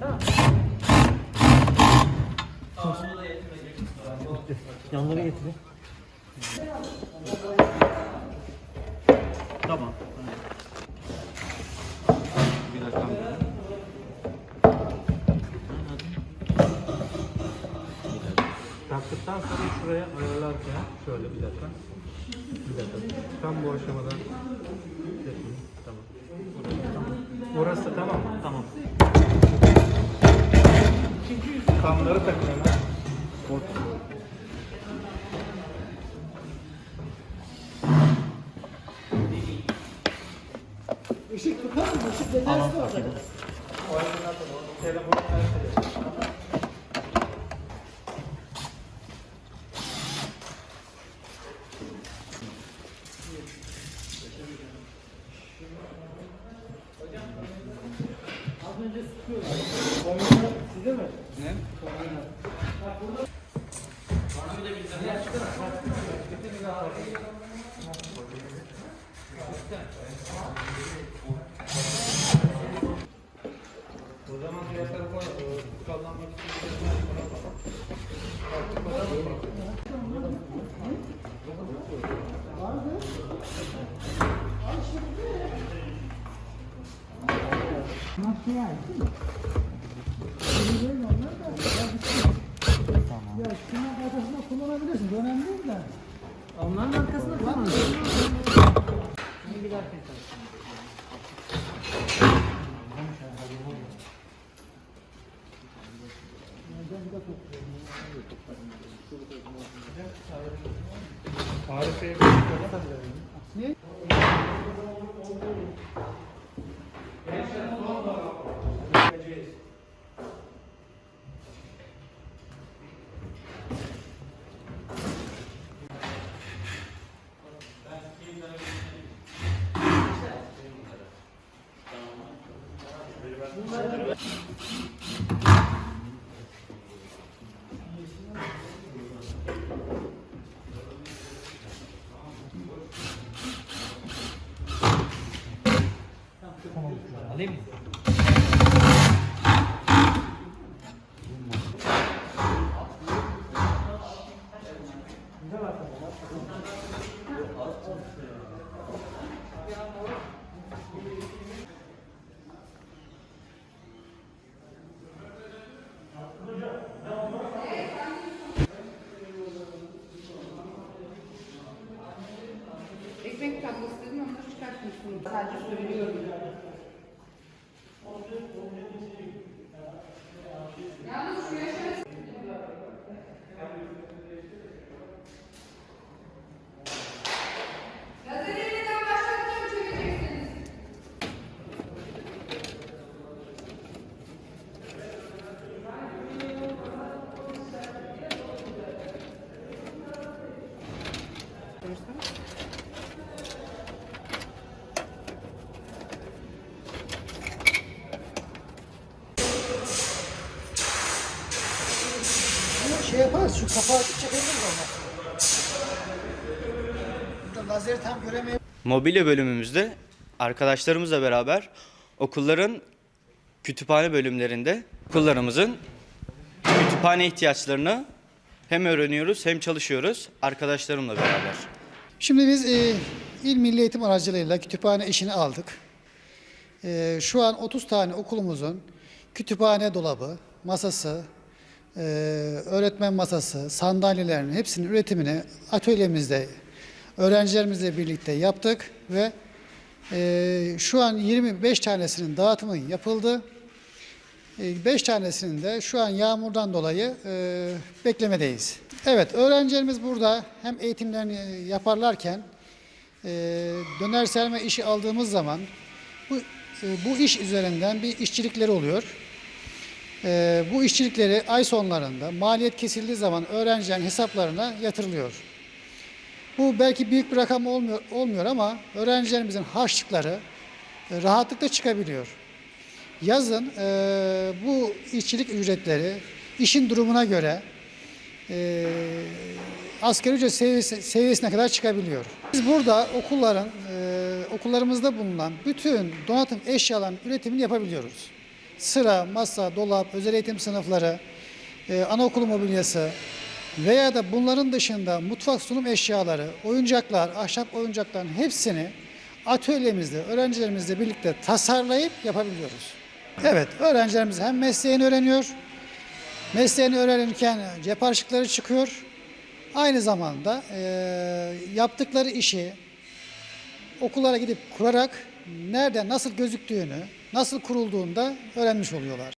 Tamam. Yanları. Tamam. Bir dakika. Taktıktan sonra şuraya ayarlarken şöyle bir dakika. Bir dakika. Tam bu aşamada Kamları takıyorum. Işık tutar mı? Işık nedense orada. Telefonu Az önce sıkıyorlar. Size mi? O Makyaj değil mi? Böyle onlar da ya bütün- Ya şunun arkasında kullanabilirsin. Önemli değil de. Onların arkasında kullanabilirsin. Bunu giderken Tarife'ye bir şey Ne? Alayım mı? Ekmek tatlısı dedim onları çıkartmışsın. Sadece söylüyorum. Yalnız Şu kapağı onlar. Burada lazeri tam göremeyebiliriz. Mobilya bölümümüzde arkadaşlarımızla beraber okulların kütüphane bölümlerinde okullarımızın kütüphane ihtiyaçlarını hem öğreniyoruz hem çalışıyoruz arkadaşlarımla beraber. Şimdi biz e, İl Milli Eğitim aracılığıyla kütüphane işini aldık. E, şu an 30 tane okulumuzun kütüphane dolabı, masası, e, öğretmen masası, sandalyelerin hepsinin üretimini atölyemizde öğrencilerimizle birlikte yaptık ve e, şu an 25 tanesinin dağıtımı yapıldı. 5 tanesinin de şu an yağmurdan dolayı e, beklemedeyiz. Evet, öğrencilerimiz burada hem eğitimlerini yaparlarken e, döner serme işi aldığımız zaman bu, e, bu iş üzerinden bir işçilikleri oluyor. E, bu işçilikleri ay sonlarında maliyet kesildiği zaman öğrencilerin hesaplarına yatırılıyor. Bu belki büyük bir rakam olmuyor, olmuyor ama öğrencilerimizin harçlıkları e, rahatlıkla çıkabiliyor. Yazın e, bu işçilik ücretleri işin durumuna göre e, asgari ücret seviyesi, seviyesine kadar çıkabiliyor. Biz burada okulların, e, okullarımızda bulunan bütün donatım eşyalarının üretimini yapabiliyoruz. Sıra, masa, dolap, özel eğitim sınıfları, e, anaokulu mobilyası veya da bunların dışında mutfak sunum eşyaları, oyuncaklar, ahşap oyuncakların hepsini atölyemizde, öğrencilerimizle birlikte tasarlayıp yapabiliyoruz. Evet, öğrencilerimiz hem mesleğini öğreniyor, mesleğini öğrenirken cep çıkıyor. Aynı zamanda e, yaptıkları işi okullara gidip kurarak nerede nasıl gözüktüğünü, nasıl kurulduğunu da öğrenmiş oluyorlar.